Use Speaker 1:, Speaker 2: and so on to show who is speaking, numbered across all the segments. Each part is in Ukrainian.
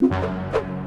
Speaker 1: you.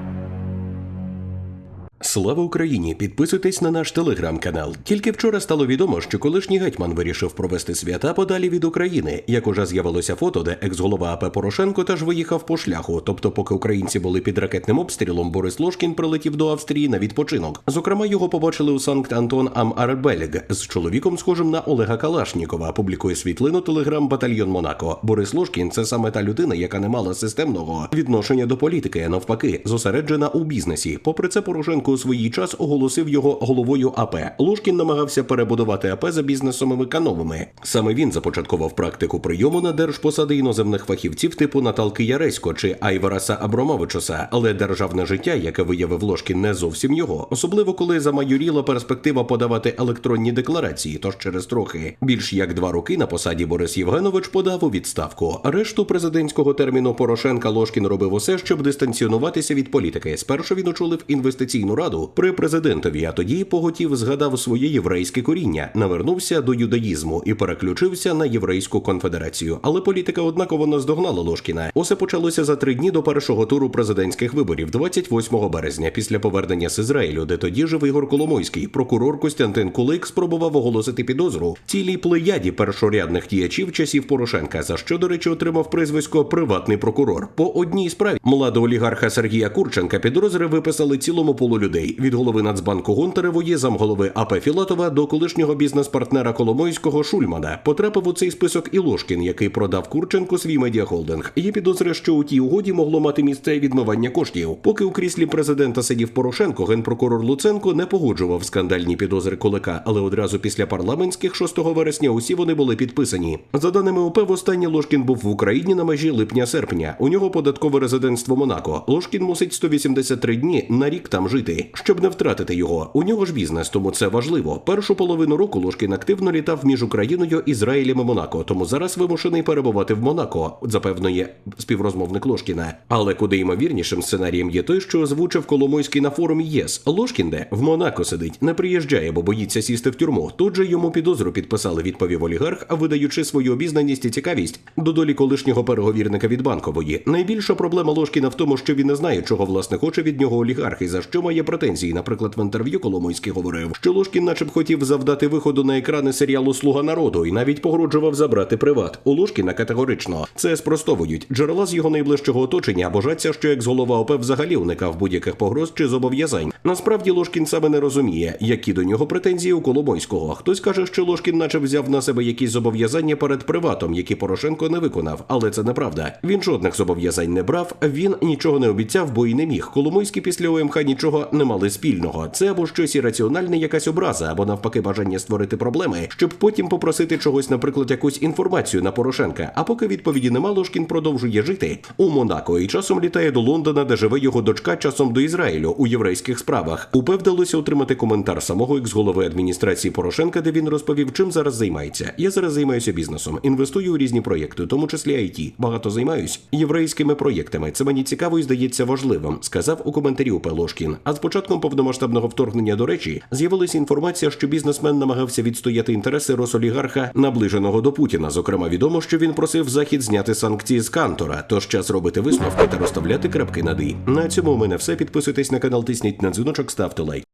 Speaker 1: Слава Україні! Підписуйтесь на наш телеграм-канал. Тільки вчора стало відомо, що колишній гетьман вирішив провести свята подалі від України. Як уже з'явилося фото, де екс-голова АП Порошенко теж виїхав по шляху. Тобто, поки українці були під ракетним обстрілом, Борис Лошкін прилетів до Австрії на відпочинок. Зокрема, його побачили у Санкт Антон Ам Арбельг з чоловіком, схожим на Олега Калашнікова. Публікує світлину телеграм Батальйон Монако. Борис Лошкін це саме та людина, яка не мала системного відношення до політики, навпаки, зосереджена у бізнесі. Попри це, Порошенко свій час оголосив його головою АП. Лушкін намагався перебудувати АП за бізнесовими кановами. Саме він започаткував практику прийому на держпосади іноземних фахівців типу Наталки Яресько чи Айвараса Абромовичуса, але державне життя, яке виявив Лошкін, не зовсім його, особливо коли замайоріла перспектива подавати електронні декларації. Тож через трохи більш як два роки на посаді Борис Євгенович подав у відставку. Решту президентського терміну Порошенка Лошкін робив усе, щоб дистанціонуватися від політики. Спершу він очолив інвестиційну раду при президентові, а тоді поготів згадав своє єврейське коріння, навернувся до юдаїзму і переключився на єврейську конфедерацію. Але політика однаково наздогнала Лошкіна. Усе почалося за три дні до першого туру президентських виборів, 28 березня, після повернення з Ізраїлю, де тоді жив Ігор Коломойський. Прокурор Костянтин Кулик спробував оголосити підозру цілій плеяді першорядних діячів часів Порошенка, за що, до речі, отримав прізвисько приватний прокурор. По одній справі младого олігарха Сергія Курченка підозри виписали цілому полу людей від голови Нацбанку Гонтаревої, замголови АП Філатова до колишнього бізнес-партнера Коломойського Шульмана. Потрапив у цей список і Лошкін, який продав Курченку свій медіахолдинг. Є підозри, що у тій угоді могло мати місце відмивання коштів. Поки у кріслі президента сидів Порошенко, генпрокурор Луценко не погоджував скандальні підозри Кулика, але одразу після парламентських 6 вересня усі вони були підписані. За даними ОП, востаннє Лошкін був в Україні на межі липня-серпня. У нього податкове резидентство Монако. Лошкін мусить 183 дні на рік там жити, щоб не втратити його. У нього ж бізнес, тому це важливо. Першу половину року Лошкін активно літав між Україною, Ізраїлем і Монако, тому зараз вимушений перебувати в Монако, запевнує співрозмовник Лошкіна. Але куди ймовірнішим сценарієм є той, що озвучив Коломойський на форумі ЄС. Лошкін де в Монако сидить, не приїжджає, бо боїться сісти в тюрму. Тут же йому підозру підписали, відповів олігарх, видаючи свою обізнаність і цікавість до долі колишнього переговірника від банкової. Найбільша проблема Лошкіна в тому, що він не знає, чого власне хоче від нього олігарх і за що має претензії. Наприклад, в інтерв'ю Коломойський говорив, що Лошкін, наче б хотів завдати виходу на екрани серіалу Слуга народу і навіть погрожував забрати приват. У Лошкіна категорично це спростовують. Джерела з його найближчого оточення божаться, що як голова ОП взагалі уникав будь-яких погроз чи зобов'язань. Насправді Лошкін саме не розуміє, які до нього претензії у Коломойського. Хтось каже, що Лошкін, наче взяв на себе якісь зобов'язання перед приватом, які Порошенко не виконав, але це неправда. Він жодних зобов'язань не брав. Він нічого не обіцяв, бо й не міг. Коломойський після ОМХ нічого не мали спільного. Це або щось ірраціональне, якась образа, або навпаки бажання створити проблеми, щоб потім попросити чогось, наприклад, якусь інформацію на Порошенка. А поки відповіді нема, Лошкін продовжує жити у Монако і часом літає до Лондона, де живе його дочка, часом до Ізраїлю у єврейських справах. УП вдалося отримати коментар самого екс-голови адміністрації Порошенка, де він розповів, чим зараз займається. Я зараз займаюся бізнесом, інвестую у різні проєкти, в тому числі IT. Багато займаюсь єврейськими проєктами. Це мені цікаво і здається важливим, сказав у коментарі УП Лошкін. А з початком повномасштабного вторгнення до речі, з'явилася інформація, що бізнесмен намагався відстояти інтереси росолігарха, наближеного до Путіна. Зокрема, відомо, що він просив захід зняти санкції з Кантора. Тож час робити висновки та розставляти крапки над «і». На цьому у мене все. Підписуйтесь на канал, тисніть на дзвіночок, ставте лайк.